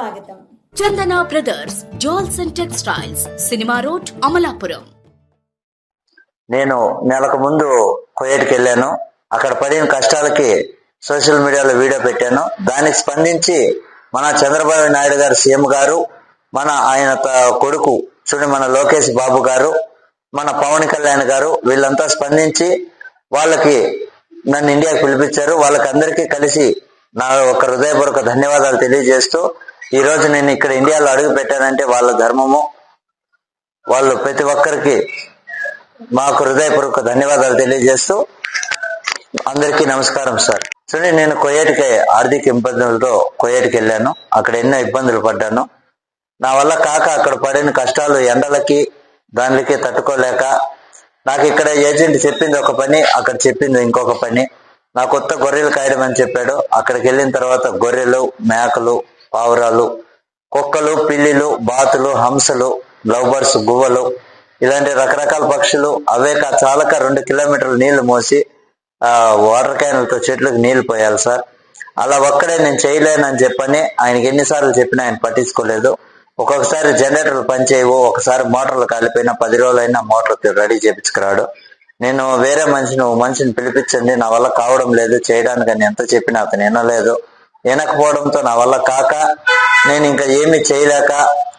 స్వాగతం. Chandana Brothers Jewels and Textiles Cinema Road Amalapuram. నేను నెలకు ముందు కువైట్కి వెళ్ళాను. అక్కడ పడిన కష్టాలకి సోషల్ మీడియాలో వీడియో పెట్టాను. దానికి స్పందించి మన చంద్రబాబు నాయుడు గారు సీఎం గారు మన ఆయన కొడుకు చూడండి మన లోకేష్ బాబు గారు మన పవన్ కళ్యాణ్ గారు వీళ్ళంతా స్పందించి వాళ్ళకి నన్ను ఇండియాకి పిలిపించారు. వాళ్ళకి అందరికీ కలిసి నా ఒక హృదయపూర్వక ధన్యవాదాలు తెలియజేస్తూ ఈ రోజు నేను ఇక్కడ ఇండియాలో అడుగు పెట్టానంటే వాళ్ళ ధర్మము వాళ్ళు ప్రతి ఒక్కరికి మాకు హృదయపూర్వక ధన్యవాదాలు తెలియజేస్తూ అందరికీ నమస్కారం సార్. చూడండి నేను కొయ్యేటికి ఆర్థిక ఇబ్బందులతో కొయ్యేటికి వెళ్ళాను. అక్కడ ఎన్నో ఇబ్బందులు పడ్డాను. నా వల్ల కాక అక్కడ పడిన కష్టాలు ఎండలకి దానికి తట్టుకోలేక నాకు ఇక్కడ ఏజెంట్ చెప్పింది ఒక పని అక్కడ చెప్పింది ఇంకొక పని. నా కొత్త గొర్రెలు కాయడం అని చెప్పాడు. అక్కడికి వెళ్ళిన తర్వాత గొర్రెలు మేకలు పావురాలు కుక్కలు పిల్లిలు బాతులు హంసలు బ్లౌబర్స్ గువ్వలు ఇలాంటి రకరకాల పక్షులు అవే కా- చాలక రెండు కిలోమీటర్లు నీళ్ళు మోసి ఆ వాటర్ క్యాన్లతో చెట్లకు నీళ్ళు పోయాలి సార్. అలా ఒక్కడే నేను చేయలేనని చెప్పని ఆయనకి ఎన్నిసార్లు చెప్పినా ఆయన పట్టించుకోలేదు. ఒక్కొక్కసారి జనరేటర్లు పనిచేయవు ఒకసారి మోటార్లు కాలిపోయినా పది రోజులైనా మోటార్ రెడీ చేపించుకురాడు. నేను వేరే మనిషిని మనిషిని పిలిపించండి నా వల్ల కావడం లేదు చేయడానికి అని ఎంత చెప్పినా అతను వినలేదు. వినకపోవడంతో నా వల్ల కాక నేను ఇంకా ఏమి చేయలేక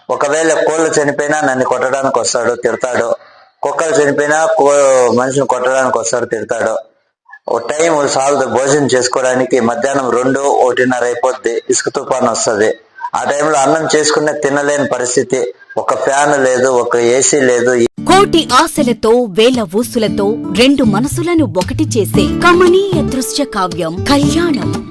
ఒకవేళ కోళ్ళు చనిపోయినా నన్ను కొట్టడానికి వస్తాడు తిడతాడు. కుక్కలు చనిపోయినా కో మనిషిని కొట్టడానికి వస్తాడు తిడతాడు. టైం సాల్దు భోజనం చేసుకోవడానికి మధ్యాహ్నం రెండు ఒకటిన్నర అయిపోద్ది ఇసుక తుఫాన్ వస్తుంది. ఆ టైంలో అన్నం చేసుకునే తినలేని పరిస్థితి. ఒక ఫ్యాన్ లేదు ఒక ఏసీ లేదు. కోటి ఆశలతో వేల ఊసులతో రెండు మనసులను ఒకటి చేసే కమనీయ దృశ్య కావ్యం కళ్యాణం.